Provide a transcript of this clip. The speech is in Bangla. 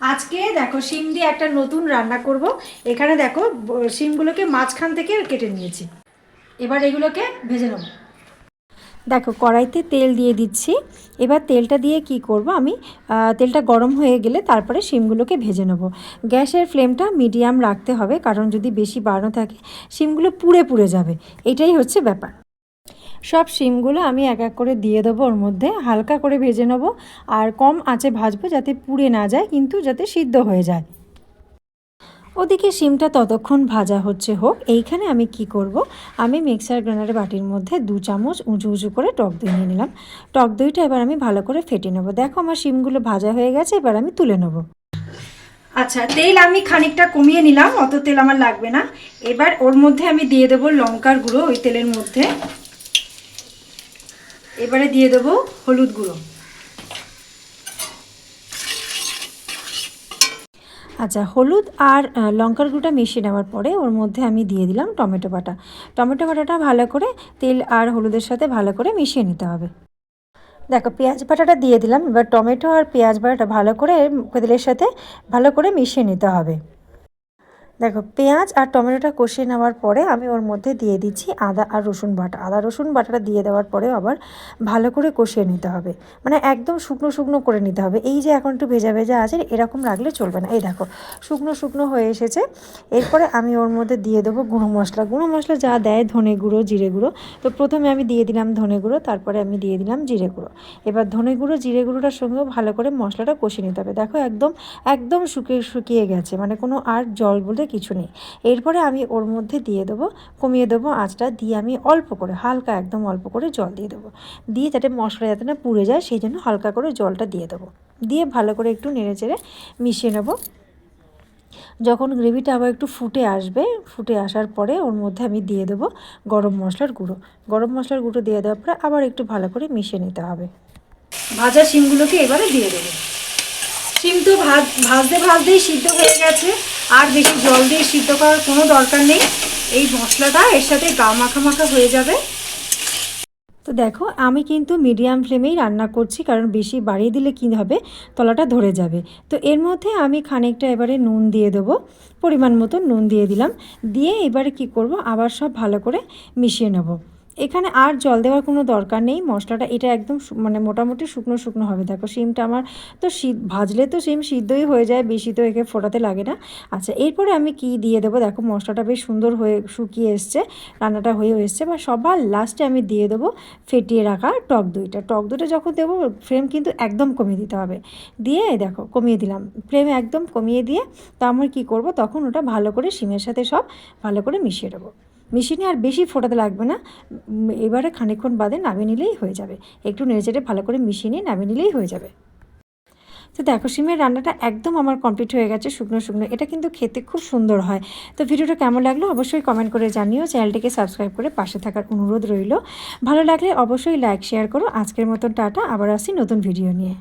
আজকে দেখো শিম দিয়ে একটা নতুন রান্না করব। এখানে দেখো, শিমগুলোকে মাঝখান থেকে কেটে নিয়েছি। এবার এগুলোকে ভেজে নেব। দেখো, কড়াইতে তেল দিয়ে দিচ্ছি। এবার তেলটা দিয়ে কি করব আমি? তেলটা গরম হয়ে গেলে তারপরে শিমগুলোকে ভেজে নেব। গ্যাসের ফ্লেমটা মিডিয়াম রাখতে হবে, কারণ যদি বেশি বাড়ানো থাকে, শিমগুলো পুড়ে পুড়ে যাবে। এটাই হচ্ছে ব্যাপার। সব শিমগুলো আমি এক এক করে দিয়ে দেবো ওর মধ্যে। হালকা করে ভেজে নেব আর কম আঁচে ভাজবো যাতে পুড়ে না যায়, কিন্তু যাতে সিদ্ধ হয়ে যায়। ওদিকে শিমটা ততক্ষণ ভাজা হচ্ছে হোক। এইখানে আমি কি করব? আমি মিক্সার গ্রাইন্ডার বাটির মধ্যে দু চামচ উঁচু উঁচু করে টক দই নিয়ে নিলাম। টক দইটা এবার আমি ভালো করে ফেটে নেব। দেখো আমার শিমগুলো ভাজা হয়ে গেছে, এবার আমি তুলে নেব। আচ্ছা তেল আমি খানিকটা কমিয়ে নিলাম, অত তেল আমার লাগবে না। এবার ওর মধ্যে আমি দিয়ে দেবো লঙ্কার গুঁড়ো ওই তেলের মধ্যে। এবারে দিয়ে দেবো হলুদ গুঁড়ো। আচ্ছা হলুদ আর লঙ্কার গুঁড়োটা মিশিয়ে নেওয়ার পরে ওর মধ্যে আমি দিয়ে দিলাম টমেটো বাটা। টমেটো বাটাটা ভালো করে তেল আর হলুদের সাথে ভালো করে মিশিয়ে নিতে হবে। দেখো, পেঁয়াজ বাটাটা দিয়ে দিলাম। এবার টমেটো আর পেঁয়াজ বাটাটা ভালো করে তেলের সাথে ভালো করে মিশিয়ে নিতে হবে। দেখো, পেঁয়াজ আর টমেটোটা কষিয়ে নেওয়ার পরে আমি ওর মধ্যে দিয়ে দিচ্ছি আদা আর রসুন বাটা। আদা, রসুন বাটাটা দিয়ে দেওয়ার পরেও আবার ভালো করে কষিয়ে নিতে হবে। মানে একদম শুকনো শুকনো করে নিতে হবে। এই যে এখন একটু ভেজা ভেজা আছে, এরকম রাখলে চলবে না। এই দেখো, শুকনো শুকনো হয়ে এসেছে। এরপরে আমি ওর মধ্যে দিয়ে দেবো গুঁড়ো মশলা। গুঁড়ো মশলা যা দেয়, ধনে গুঁড়ো, জিরে গুঁড়ো। তো প্রথমে আমি দিয়ে দিলাম ধনে গুঁড়ো, তারপরে আমি দিয়ে দিলাম জিরে গুঁড়ো। এবার ধনে গুঁড়ো, জিরে গুঁড়োটার সঙ্গেও ভালো করে মশলাটা কষিয়ে নিতে হবে। দেখো, একদম একদম শুকিয়ে শুকিয়ে গেছে। মানে কোনো আর জল বলতে কিছু নেই। এরপরে আমি ওর মধ্যে দিয়ে দেবো, কমিয়ে দেবো আঁচটা, দিয়ে আমি অল্প করে, হালকা একদম অল্প করে জল দিয়ে দেবো। দিয়ে যাতে মশলা যাতে না পুড়ে যায়, সেই জন্য হালকা করে জলটা দিয়ে দেবো। দিয়ে ভালো করে একটু নেড়ে চেড়ে মিশিয়ে নেব। যখন গ্রেভিটা আবার একটু ফুটে আসবে, ফুটে আসার পরে ওর মধ্যে আমি দিয়ে দেবো গরম মশলার গুঁড়ো। গরম মশলার গুঁড়ো দিয়ে দেওয়ার পরে আবার একটু ভালো করে মিশিয়ে নিতে হবে। ভাজা শিমগুলোকে এবারে দিয়ে দেবো। শিম তো ভাজ, ভাজতে ভাজতেই সিদ্ধ হয়ে গেছে। আর বেশি জল দিয়ে সিদ্ধ করার কোনো দরকার নেই। এই মশলাটা এর সাথে গা মাখা মাখা হয়ে যাবে। তো দেখো, আমি কিন্তু মিডিয়াম ফ্লেমেই রান্না করছি, কারণ বেশি বাড়িয়ে দিলে কী হবে? তলাটা ধরে যাবে। তো এর মধ্যে আমি খানিকটা এবারে নুন দিয়ে দেবো। পরিমাণ মতো নুন দিয়ে দিলাম। দিয়ে এবারে কি করব? আবার সব ভালো করে মিশিয়ে নেব। এখানে আর জল দেওয়ার কোনো দরকার নেই। মশলাটা এটা একদম মানে মোটামুটি শুকনো শুকনো হবে। দেখো সিমটা আমার তো শীত, ভাজলে তো সিম সিদ্ধই হয়ে যায়, বেশি তো একে ফোটাতে লাগে না। আচ্ছা এরপরে আমি কি দিয়ে দেবো? দেখো মশলাটা বেশ সুন্দর হয়ে শুকিয়ে এসছে, রান্নাটা হয়ে এসছে। বা সবার লাস্টে আমি দিয়ে দেবো ফেটিয়ে রাখা টক দইটা। টক দইটা যখন দেবো ফ্লেম কিন্তু একদম কমিয়ে দিতে হবে। দিয়ে দেখো কমিয়ে দিলাম। ফ্লেম একদম কমিয়ে দিয়ে তা আমার কী করব? তখন ওটা ভালো করে সিমের সাথে সব ভালো করে মিশিয়ে দেবো। মিশিয়ে নিয়ে আর বেশি ফোটাতে লাগবে না। এবারে খানিকক্ষণ বাদে নামিয়ে নিলেই হয়ে যাবে। একটু নেড়েচেড়ে ভালো করে মিশিয়ে নিয়ে নামিয়ে নিলেই হয়ে যাবে। তো দেখো, সিমের রান্নাটা একদম আমার কমপ্লিট হয়ে গেছে, শুকনো শুকনো। এটা কিন্তু খেতে খুব সুন্দর হয়। তো ভিডিওটা কেমন লাগল অবশ্যই কমেন্ট করে জানিও। চ্যানেলটিকে সাবস্ক্রাইব করে পাশে থাকার অনুরোধ রইল। ভালো লাগলে অবশ্যই লাইক শেয়ার করো। আজকের মতন টাটা। আবার আসি নতুন ভিডিও নিয়ে।